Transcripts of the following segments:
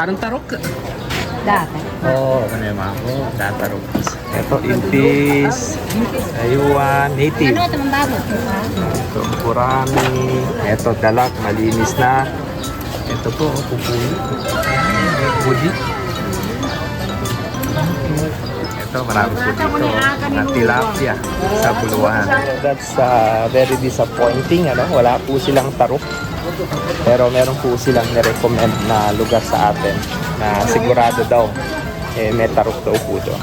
Anong tarok? Dati. Oo, oh, kanema ako. Datarok. Ito, impis. Ayuan, native. Ano ito mang bago? Ito, kurami. Ito, dalak, malinis na. Ito po, pupuno. Budi. Ito, marami po dito. Na tilapia sa buluhan. That's uh, very disappointing. Ano? Wala po silang tarok. Pero meron po silang nirecommend na lugar sa atin na sigurado daw eh, may tarok daw po doon.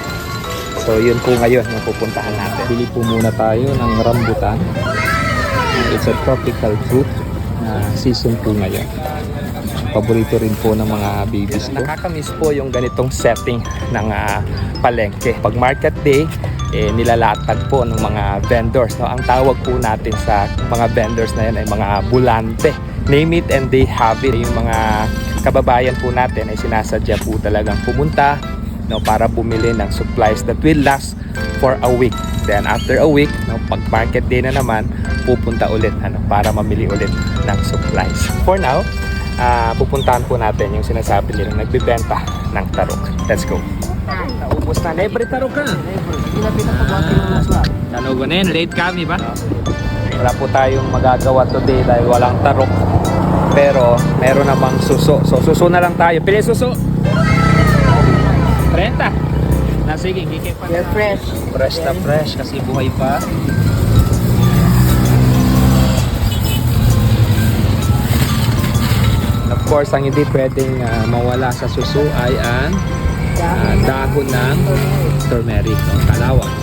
So yun po ngayon yung pupuntahan natin. Bili po muna tayo ng rambutan. It's a tropical fruit na season po ngayon. Paborito rin po ng mga babies ko. Nakakamiss po yung ganitong setting ng ah, palengke. Pag market day, eh, nilalatag po ng mga vendors. No? Ang tawag po natin sa mga vendors na yan ay mga bulante. Name it and they have it. Yung mga kababayan po natin ay sinasadya po talagang pumunta no, para bumili ng supplies that will last for a week. Then after a week, no, pag market day na naman, pupunta ulit ano, para mamili ulit ng supplies. For now, ah, pupuntahan po natin yung sinasabi nilang nagbibenta ng tarok. Let's go. Naubos na. Libre tarok ka. Ano ba na yun? Late kami ba? Wala po tayong magagawa today dahil walang tarok. Pero meron namang suso. So suso na lang tayo. Pili suso. 30. Na sige, kikip pa. They're fresh. Fresh na fresh kasi buhay pa. Course, ang hindi pwedeng ah, mawala sa suso ay ang ah, dahon ng turmeric o kalawang.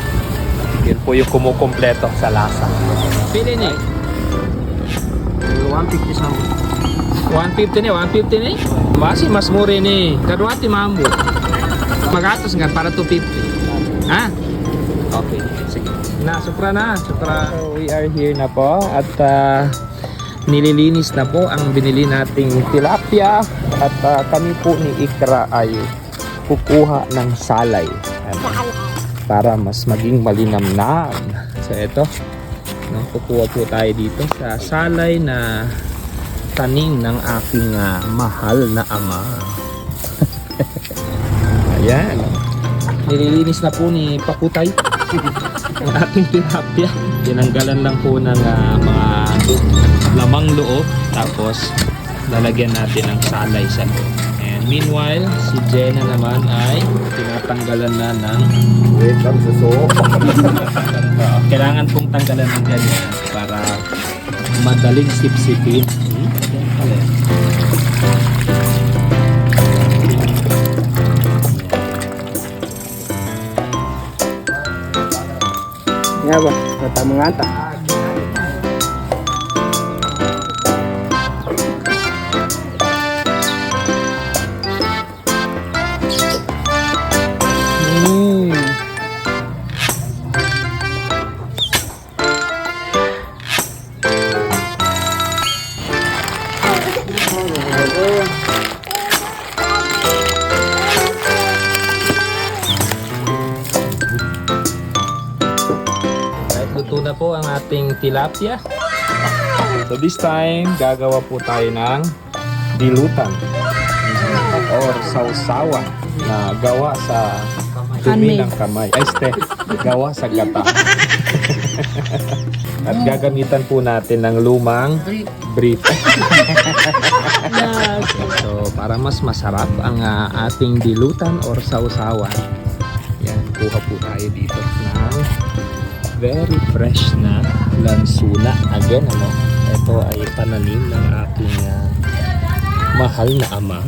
Yun po yung kumukumpleto sa lasa. Pili ni. 150 sa 150 ni, 150 ni. Basi mas mura ni. Karuati mambo. Magatos nga para 250. Ha? Okay, sige. Na, supra na, supra. So, we are here na po at ah, nililinis na po ang binili nating tilapia at ah, kami po ni Ikra ay kukuha ng salay. Ano, para mas maging malinamnam. So, ito. No, kukuha po tayo dito sa salay na tanim ng aking ah, mahal na ama. Ayan. Nililinis na po ni Pakutay ang ating tilapia. Tinanggalan lang po ng ah, mga lamang loob. Tapos, lalagyan natin ng salay sa loob. And meanwhile, si Jenna naman ay tinatanggalan na ng Wait lang, suso. Uh, kailangan pong tanggalan ng ganyan para madaling sipsipin. Hmm? Nga ba? Kata mengata. Na po ang ating tilapia. So this time, gagawa po tayo ng dilutan or sausawan na gawa sa dumi ng kamay. Ay, ste, gawa sa gata. At gagamitan po natin ng lumang brief. so, para mas masarap ang ah, ating dilutan or sausawan. Yan, kuha po tayo dito very fresh na lansuna. Again, ano, ito ay pananim ng aking ah, mahal na ama.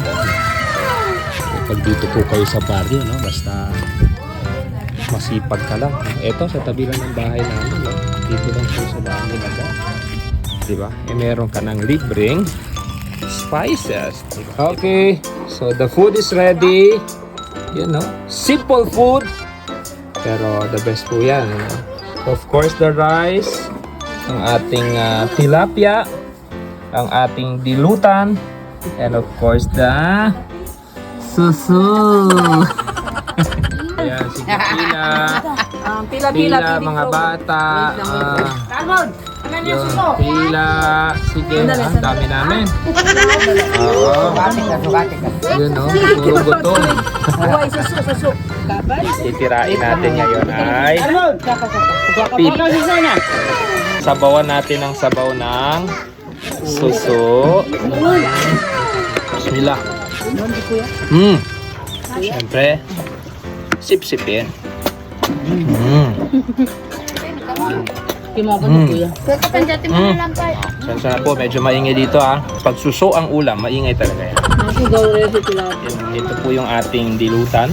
Pag dito po kayo sa barrio, no, basta masipag ka lang. Ito, sa tabi lang ng bahay namin, no, dito lang po sa bahay nila. Diba? Eh, meron ka ng libreng spices. Diba? Okay, so the food is ready. You know, simple food. Pero the best po yan. Ano? Of course, the rice, ang ating ah, tilapia, ang ating dilutan, and of course, the susu. Ayan, sige pila. Um, pila, Pila, pila, mga bata. Ramon, ano niya yun, suso? pila. Ah, ang dami namin. Oo. Yun no, puro gutom. Uy, susu, susu. Titirain natin ngayon ay beef. Sabawan natin ang sabaw ng suso. Bismillah. Hmm. Siyempre, sip-sipin. Hmm. Kimogo Mm. kuya. Mm. Sensya na po, medyo maingay dito ha. Pag suso ang ulam, maingay talaga yan. Nasigaw rin si tilapia. Yan, Ito po yung ating dilutan.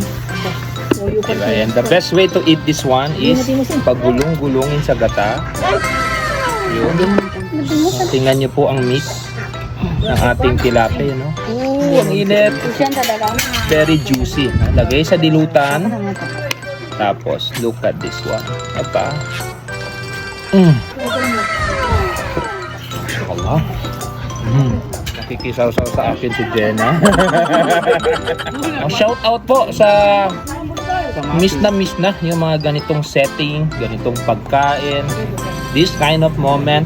Diba? And the best way to eat this one is pagulong-gulungin sa gata. Yun. Tingnan nyo po ang meat ng ating tilapia. No? Ooh, ang init. Very juicy. Lagay sa dilutan. Tapos, look at this one. Aba. Mm. Allah. Mm. Nakikisaw-saw sa akin si Jenna. Ang shout out po sa miss na miss na yung mga ganitong setting, ganitong pagkain. This kind of moment,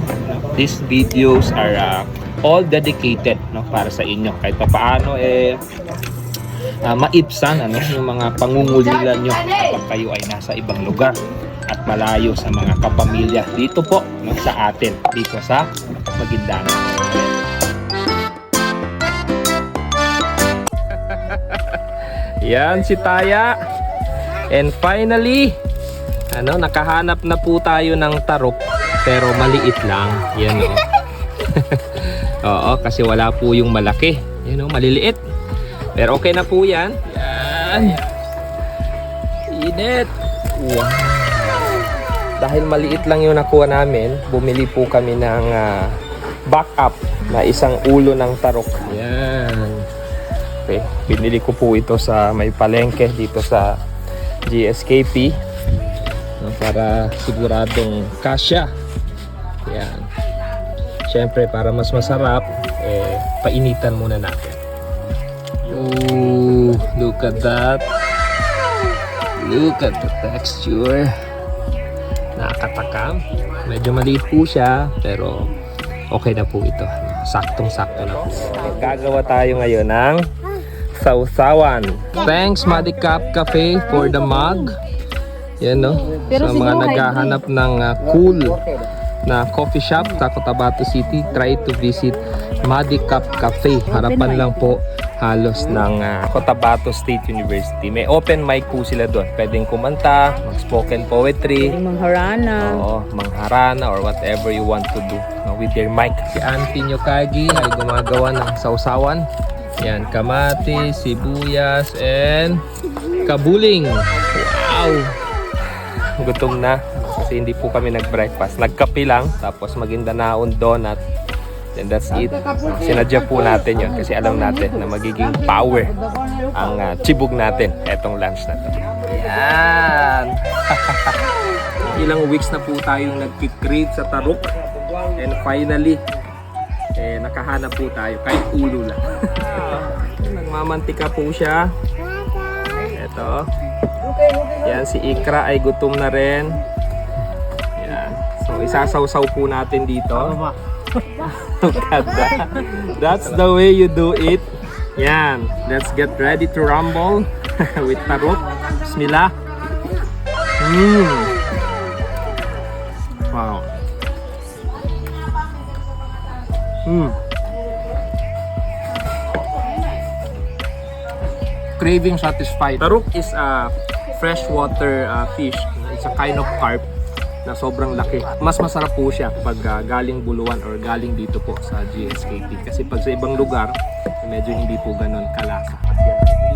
these videos are uh, all dedicated no para sa inyo. Kahit pa paano eh uh, maibsan ano yung mga pangungulilan nyo kapag kayo ay nasa ibang lugar at malayo sa mga kapamilya dito po no, sa atin dito sa Maguindanao. Yan si Taya. And finally, ano, nakahanap na po tayo ng tarok pero maliit lang. Yan o. Oo, kasi wala po yung malaki. Yan o, maliliit. Pero okay na po yan. Yan. Init. Wow. Dahil maliit lang yung nakuha namin, bumili po kami ng ah, backup na isang ulo ng tarok. Yan. Okay, binili ko po ito sa may palengke dito sa GSKP para siguradong kasya. Yan. Siyempre, para mas masarap, eh, painitan muna natin. Ooh, look at that. Look at the texture. Nakakatakam. Medyo maliit po siya, pero okay na po ito. Saktong-sakto na po. Gagawa tayo ngayon ng sausawan. Thanks, Madicap Cafe for the mug. Yan, no? Sa mga siguro naghahanap ng ah, cool na coffee shop sa Cotabato City, try to visit Madicap Cafe. Harapan lang po halos ng ah, Cotabato State University. May open mic po sila doon. Pwedeng kumanta, mag-spoken poetry, Mangharana. Oo, mangharana or whatever you want to do no, with your mic. Si Auntie Nyokagi ay gumagawa ng sausawan. Yan, kamati, sibuyas, and kabuling. Wow! Gutom na kasi hindi po kami nag-breakfast. Nagkape lang, tapos magindanaon donut. And that's it. Sinadya po natin yon kasi alam natin na magiging power ang ah, chibog natin etong lunch na to. Yan! ilang weeks na po tayong nagkikrate sa tarok. And finally eh nakahanap po tayo kahit ulo lang. Nagmamantika po siya. Eto. Yan si Ikra ay gutom na rin. Yan. So isasawsaw po natin dito Look at that. that's the way you do it yan let's get ready to rumble with tarok bismillah Mmm. Wow. Hmm. Craving satisfied. Taruk is a freshwater uh, fish. It's a kind of carp na sobrang laki. Mas masarap po siya pag uh, galing Buluan or galing dito po sa GSKP. Kasi pag sa ibang lugar, medyo hindi po ganun kalasa. At yan,